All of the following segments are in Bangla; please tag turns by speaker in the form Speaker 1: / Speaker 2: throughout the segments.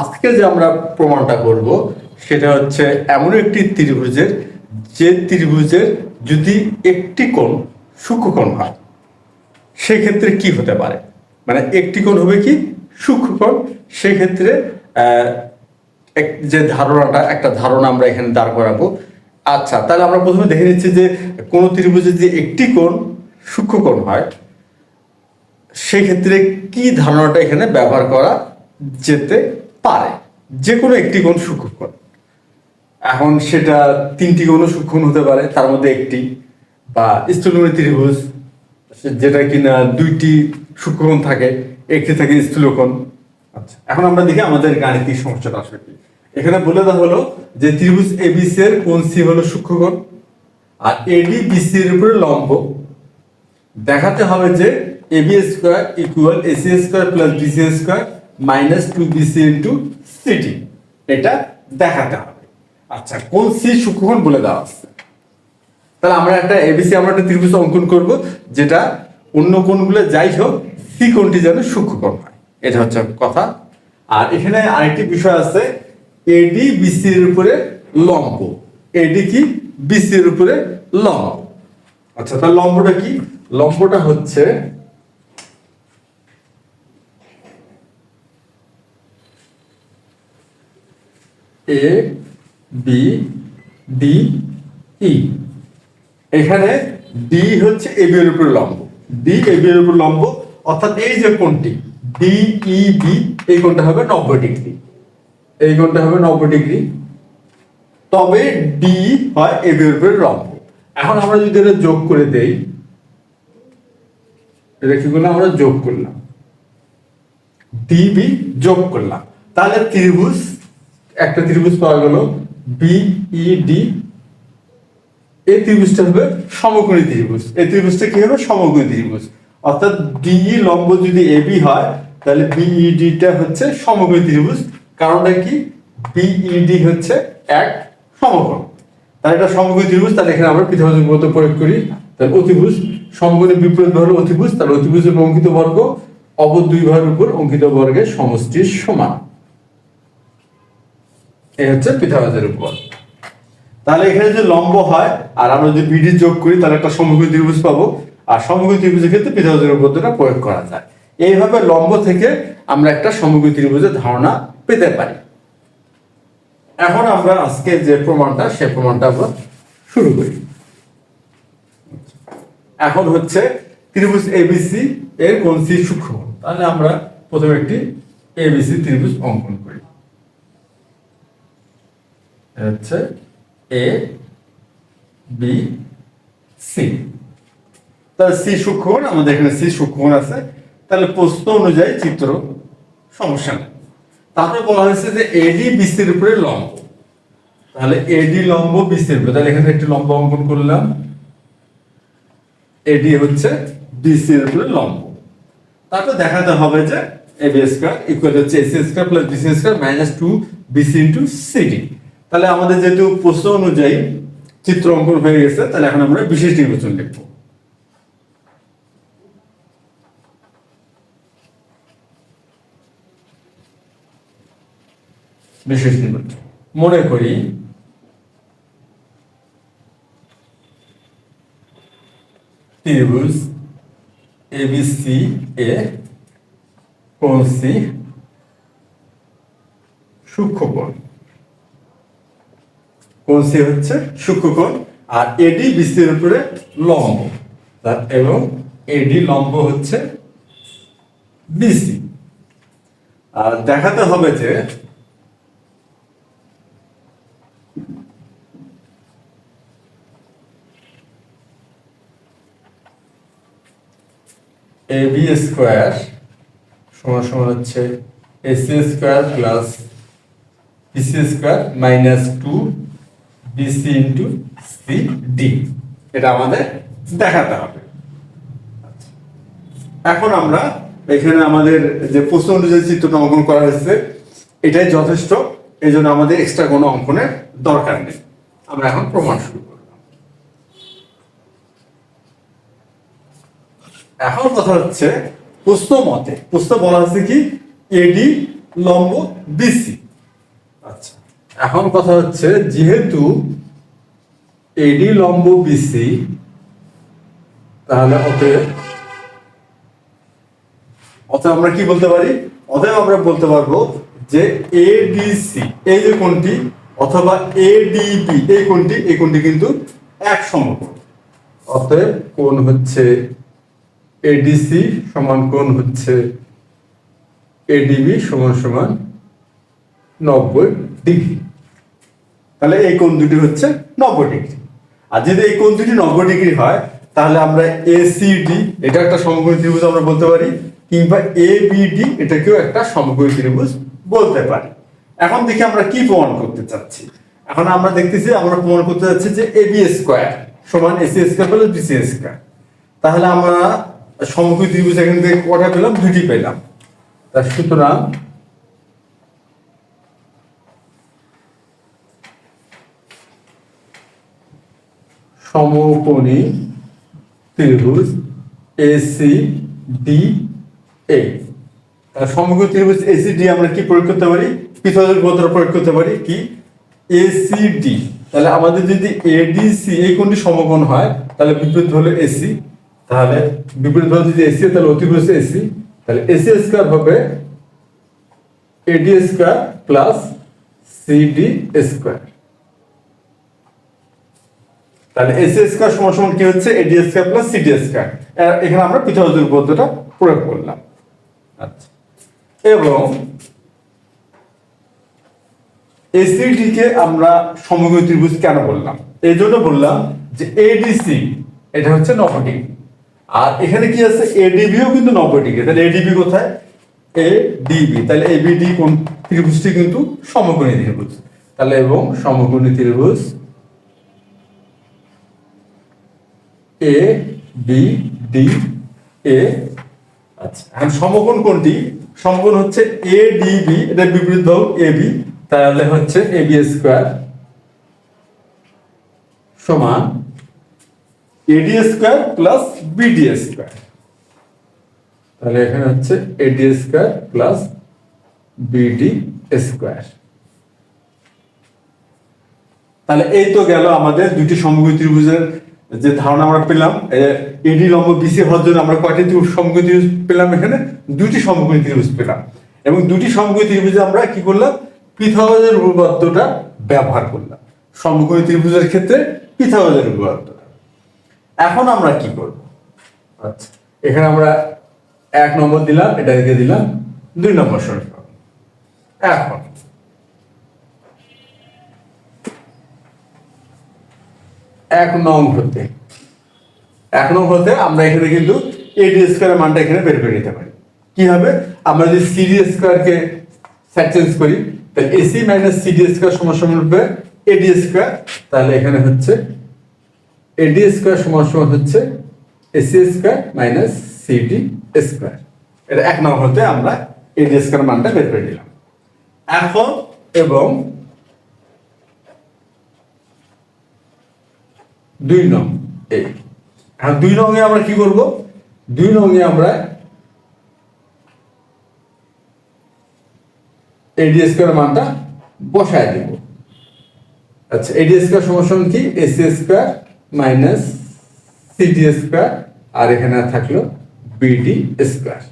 Speaker 1: আজকে যে আমরা প্রমাণটা করব, সেটা হচ্ছে এমন একটি ত্রিভুজের, যে ত্রিভুজের যদি একটি কোণ সূক্ষ্মকোণ হয়, সেক্ষেত্রে কি হতে পারে? মানে একটি কোণ হবে কি? সূক্ষ্মকোণ সেক্ষেত্রে যে ধারণাটা, একটা ধারণা আমরা এখানে দাঁড় করাবো। আচ্ছা তাহলে আমরা প্রথমে দেখে নিচ্ছি যে কোন ত্রিভুজের যে একটি কোণ সূক্ষ্মকোণ হয়, সেক্ষেত্রে কি ধারণাটা এখানে ব্যবহার করা যেতে পারে যে কোনো একটি কোণ সূক্ষ্মকোণ। এখন সেটা তিনটি কোণ সূক্ষ্মকোণ হতে পারে, তার মধ্যে একটি, বা স্থূলকোণী ত্রিভুজ যেটা কিনা দুইটি সূক্ষ্মকোণ থাকে, একটি থাকে স্থূলকোণ। আচ্ছা এখন আমরা দেখি আমাদের গাণিতিক সমস্যাটা আসলে কি। এখানে বলে দেওয়া হলো যে ত্রিভুজ এবিসি এর কোণ সি হলো সূক্ষ্মকোণ, আর এডি বিসি এর উপরে লম্ব। দেখাতে হবে যে AB square equal AC square plus BC square minus two BC into CD এটা দেখাতে হবে। আচ্ছা কোন সি সূক্ষ্মকোণ বলে দেওয়া আছে? তাহলে আমরা একটা এবিসি আমরা একটা ত্রিভুজ অঙ্কন করব, যেটা অন্য কোণগুলো যাই হোক সি কোণটি যেন সূক্ষ্মকোণ হয়। এটা হচ্ছে কথা। আর এখানে আরেকটি বিষয় আছে এডি বিসি এর উপরে লম্ব। এডি কি? বিসি এর উপরে লম্ব। আচ্ছা তাহলে লম্বটা কি? লম্বটা হচ্ছে এ বি ডি ই এখানে ডি হচ্ছে এবি এর উপর লম্ব। ডি এবি এর উপর লম্ব, অর্থাৎ এই যে কোণটি ডি ই বি এই কোণটা হবে নব্বই ডিগ্রি। এই কোণটা হবে নব্বই ডিগ্রি। তবে ডি হয় এবি এর উপর লম্ব। এখন আমরা যদি এটা যোগ করে দেই, এটা কি করলাম? আমরা যোগ করলাম। ডিবি যোগ করলাম। তাহলে ত্রিভুজ একটা ত্রিভুজ পাওয়া গেল বিইডি এই ত্রিভুজটা হবে সমকোণী ত্রিভুজ। এই ত্রিভুজটা কি হবে সমকোণী ত্রিভুজ। অর্থাৎ ডিই লম্ব যদি এবি হয়, তাহলে বিইডি টা হচ্ছে সমকোণী ত্রিভুজ। কারণটা কি? বিইডি হচ্ছে এক সমকোণ। তাহলে এটা সমকোণী ত্রিভুজ, তাহলে এখানে আমরা পৃথক মতো প্রয়োগ করি। তাহলে অতিভুজ, সমকোণী বিপরীত হলো অতিভুজ, তাহলে অতিভুজের অঙ্কিত বর্গ অপর দুই ভাগের উপর অঙ্কিত বর্গের সমষ্টির সমান। এই হচ্ছে পিথাগোরাসের উপর। তাহলে এখানে যে লম্ব হয়, আর আমরা যদি বিডি যোগ করি, তাহলে একটা সমকোণী ত্রিভুজ পাবো। আর সমকোণী ত্রিভুজের ক্ষেত্রে পিথাগোরাসের উপপাদ্যটা প্রয়োগ করা যায়। এইভাবে লম্ব থেকে আমরা একটা সমকোণী ত্রিভুজের ধারণা পেতে পারি। এখন আমরা আজকে যে প্রমাণটা সেই প্রমাণটা আমরা শুরু করি। এখন হচ্ছে ত্রিভুজ এবিসি এর কোন সি সূক্ষ্ম তাহলে আমরা প্রথমে একটি এবিসি ত্রিভুজ অঙ্কন করি। হচ্ছে এ বি সি তাহলে সি সূক্ষ্মকোণ, আমাদের এখানে সি সূক্ষ্মকোণ আছে। তাহলে প্রশ্ন অনুযায়ী চিত্র সমস্যা নেই। তারপরে বলা হয়েছে যে এডি বিসির উপরে লম্ব। তাহলে এডি লম্ব বিসির উপরে। তাহলে এখানে একটি লম্ব অঙ্কন করলাম। এডি হচ্ছে বিসির উপরে লম্ব। তারপর দেখাতে হবে যে এ বি স্কোয়ার ইকুয়াল হচ্ছে AC square plus BC square minus two BC into CD তাহলে আমাদের যেহেতু প্রশ্ন অনুযায়ী চিত্র অঙ্কন হয়ে গেছে, তাহলে এখন আমরা বিশেষ নির্বাচন লিখব। বিশেষ নির্বাচন। মনে করি ত্রিভুজ এবিসি এ কোণ সি সূক্ষ্মকোণ কোণ সি হচ্ছে? সূক্ষ্মকোণ আর এডি বিসির উপরে লম্ব। এবং এডি লম্ব হচ্ছে বিসি আর দেখাতে হবে যে এ বি স্কোয়ার সমান সমান হচ্ছে AC square plus BC square minus two BC into D. এটা আমাদের দেখাতে হবে। এখন আমরা এখানে আমাদের যে প্রশ্ন অনুযায়ী চিত্রটা অঙ্কন করা হয়েছে, এটাই যথেষ্ট। এই জন্য আমাদের এক্সট্রা কোনো অঙ্কনের দরকার নেই। আমরা এখন প্রমাণ শুরু করলাম এখন কথা হচ্ছে প্রশ্ন মতে। প্রশ্ন বলা হচ্ছে কি? এডি লম্ব বিসি আচ্ছা। এখন কথা হচ্ছে, যেহেতু এডি লম্ব বিসি তাহলে অতএব অতএব আমরা কি বলতে পারি? অতএব আমরা বলতে পারব যে এডিসি এই যে কোনটি অথবা এডিবি এই কোনটি এই কোনটি কিন্তু এক সমকোণ অতএব কোন হচ্ছে এডিসি সমান কোন হচ্ছে এডিবি সমান সমান নব্বই ডিগ্রি। তাহলে এই কোণ দুটি হচ্ছে নব্বই ডিগ্রি। আর যদি এই কোণ দুটি নব্বই ডিগ্রি হয়, তাহলে আমরা এসিডি এটা একটা সমকোণী ত্রিভুজ আমরা বলতে পারি, কিংবা এবিডি এটাকেও একটা সমকোণী ত্রিভুজ বলতে পারি। এখন দেখি আমরা কি প্রমাণ করতে চাচ্ছি। এখন আমরা দেখতেছি, আমরা প্রমাণ করতে চাচ্ছি যে এবি স্কোয়ার সমান AC square plus BC square তাহলে আমরা সমকোণী ত্রিভুজ এখান থেকে কটা পেলাম? দুটি পেলাম। তা সুতরাং সমকোণী ত্রিভুজ এসি ডি এ সমকোণী ত্রিভুজ এসি ডি আমরা কি প্রয়োগ করতে পারি? পিথাগোরাস উপপাদ্য প্রয়োগ করতে পারি কি? এসি ডি তাহলে আমাদের যদি এডিসি এই কোণটি সমকোণ হয়, তাহলে বিপরীত হলো এসি তাহলে বিপরীত হলো যদি এসি তাহলে অতিভুজ এসি তাহলে এসি স্কয়ার হবে AD square plus CD square তাহলে এসি স্কয়ার সমান সমান কি হচ্ছে? AD square plus CD square এখানে আমরা পিথাগোরাসের উপপাদ্যটা প্রয়োগ করলাম। আচ্ছা। এবং এসিডি কে আমরা সমগ্র ত্রিভুজ কেন বললাম? এই জন্য বললাম যে এডিসি এটা হচ্ছে নব্বই ডিগ্রি আর এখানে কি আছে? এডিবিও কিন্তু নব্বই ডিগ্রি তাহলে এডিবি কোথায়? এ ডিবি তাহলে এবিডি কোন ত্রিভুজটি কিন্তু সমকোণী ত্রিভুজ। তাহলে এবং সমকোণী ত্রিভুজ এ বি ডি এ আচ্ছা। সমকোণ কোনটি? সমকোণ হচ্ছে এ ডি বি এটা বিপরীত হোক এ বি তাহলে হচ্ছে এ বি স্কোয়ার সমান AD square plus BD square তাহলে এখানে হচ্ছে AD square plus BD square তাহলে এই তো গেল আমাদের দুটি সমকোণী ত্রিভুজের যে ধারণা আমরা পেলাম এডি লম্ব বিসি হওয়ার জন্য আমরা কয়টি সমকোণী ত্রিভুজ পেলাম এখানে? দুটি সমকোণী ত্রিভুজ পেলাম। এবং দুটি সমকোণী ত্রিভুজে আমরা কি করলাম? পিথাগোরাসের উপপাদ্যটা ব্যবহার করলাম। সমকোণী ত্রিভুজের ক্ষেত্রে পিথাগোরাসের উপপাদ্যটা। এখন আমরা কি করব? আচ্ছা এখানে আমরা এক নম্বর দিলাম এটা রেখে দিলাম দুই নম্বর সমীকরণ এখন এক নং হতে। এক নং হতে আমরা এখানে কিন্তু এডি স্কোয়ারের মানটা এখানে বের করে নিতে পারি। কি হবে? আমরা যদি সিডি স্কোয়ারকে চেঞ্জ করি, তাহলে এসি মাইনাস সিডি স্কোয়ার সমান সমান হবে এডি স্কোয়ার তাহলে এখানে হচ্ছে এডি স্কোয়ার সমান সমান হচ্ছে AC square minus CD square এটা এক নং হতে আমরা এডি স্কোয়ার মানটা বের করে নিলাম। এখন এবং দুই নং এই এখন দুই নং আমরা কি করব? দুই নং আমরা এডি স্কোয়ার মানটা বসায় দেব। আচ্ছা এডি স্কোয়ার সমান কি? AC square minus CD square, আর এখানে থাকল বিডি স্কোয়ার।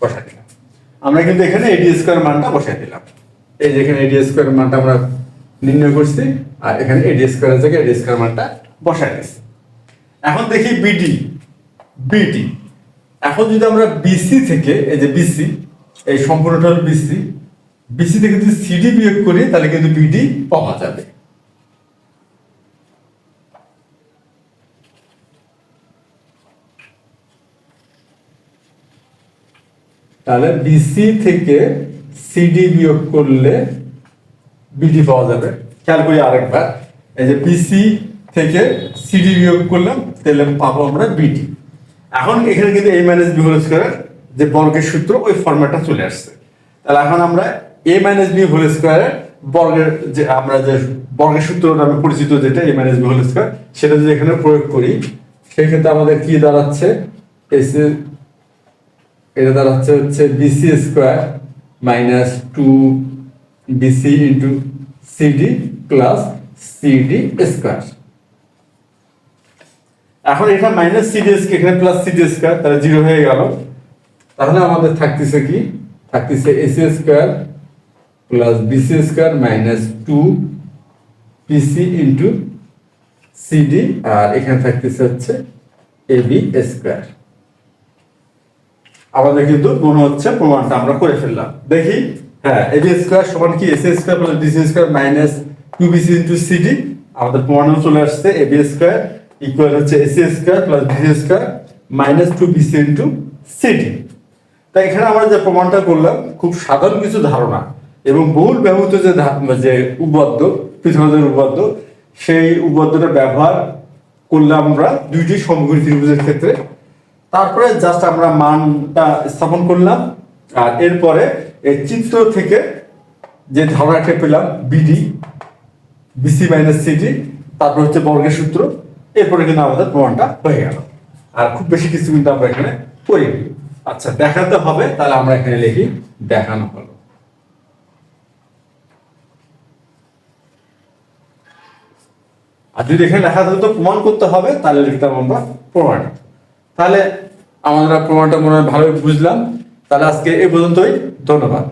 Speaker 1: বসাই দিলাম। আমরা কিন্তু এখানে এডি স্কোয়ার মানটা বসাই দিলাম। এই যে এখানে এডি স্কোয়ার মানটা আমরা নির্ণয় করছি আর এখানে এডি স্কোয়ার থেকে এডি স্কোয়ার মানটা বসাই দিচ্ছি এখন দেখি বিডি বিডি এখন যদি আমরা বিসি থেকে, এই যে বিসি এই সম্পূর্ণটা হল বিসি বিসি থেকে যদি সিডি বিয়োগ করি, তাহলে কিন্তু বিডি পাওয়া যাবে। তাহলে বিসি থেকে সিডি বিয়োগ করলে বিডি পাওয়া যাবে। খেয়াল করি আরেকবার। এই যে বিসি থেকে সিডি বিয়োগ করলাম, তাহলে পাবো আমরা বিডি এখন এখানে কিন্তু A minus B whole square যে বর্গের সূত্র, ওই ফর্ম্যাটটা চলে আসছে। তাহলে এখন আমরা এ মাইনাস বি হোল স্কোয়ারের বর্গের যে আমরা যে বর্গের সূত্র নামে পরিচিত যেটা A minus B whole square সেটা যদি এখানে প্রয়োগ করি, সেই ক্ষেত্রে আমাদের কি দাঁড়াচ্ছে? এস এটা দাঁড়াচ্ছে হচ্ছে BC square minus two BC into CD plus CD square এখন এখানে মাইনাস সিডি এখানে প্লাস সিডি স্কোয়ার তাহলে জিরো হয়ে গেল। তাহলে আমাদের থাকতেছে কি? থাকতেছে AC square plus BC square minus two BC into CD আর এখানে থাকতেছে হচ্ছে এবি স্কোয়ার আমাদের কিন্তু মনে হচ্ছে, প্রমাণটা আমরা করে ফেললাম। দেখি হ্যাঁ এবি স্কোয়ার সমান কি? AC square plus BC square minus two BC into CD আমাদের প্রমাণও চলে আসছে এবি স্কোয়ার ইকুয়াল হচ্ছে AC square plus BC square minus two BC into CD তাই এখানে আমরা যে প্রমাণটা করলাম, খুব সাধারণ কিছু ধারণা এবং বহুল ব্যবহৃত যে যে উপাদ্য পৃথিবীদের উপাদ্য সেই উপাদ্যটা ব্যবহার করলাম আমরা দুইটি সমগ্রী ত্রিভুজের ক্ষেত্রে। তারপরে জাস্ট আমরা মানটা স্থাপন করলাম, আর এরপরে এই চিত্র থেকে যে ধারণাটা পেলাম বিডি বিসি মাইনাস সিডি তারপর হচ্ছে বর্গের সূত্র, এরপরে কিন্তু আমাদের প্রমাণটা হয়ে গেল। আর খুব বেশি কিছু কিন্তু আমরা এখানে করিনি। আচ্ছা দেখাতে হবে, তাহলে আমরা এখানে লিখি, দেখানো হলো। আর যদি এখানে লেখা থাকতো প্রমাণ করতে হবে, তাহলে লিখতাম আমরা প্রমাণ। তাহলে আমরা প্রমাণটা মনে হয় ভালোই বুঝলাম। তাহলে আজকে এ পর্যন্তই ধন্যবাদ।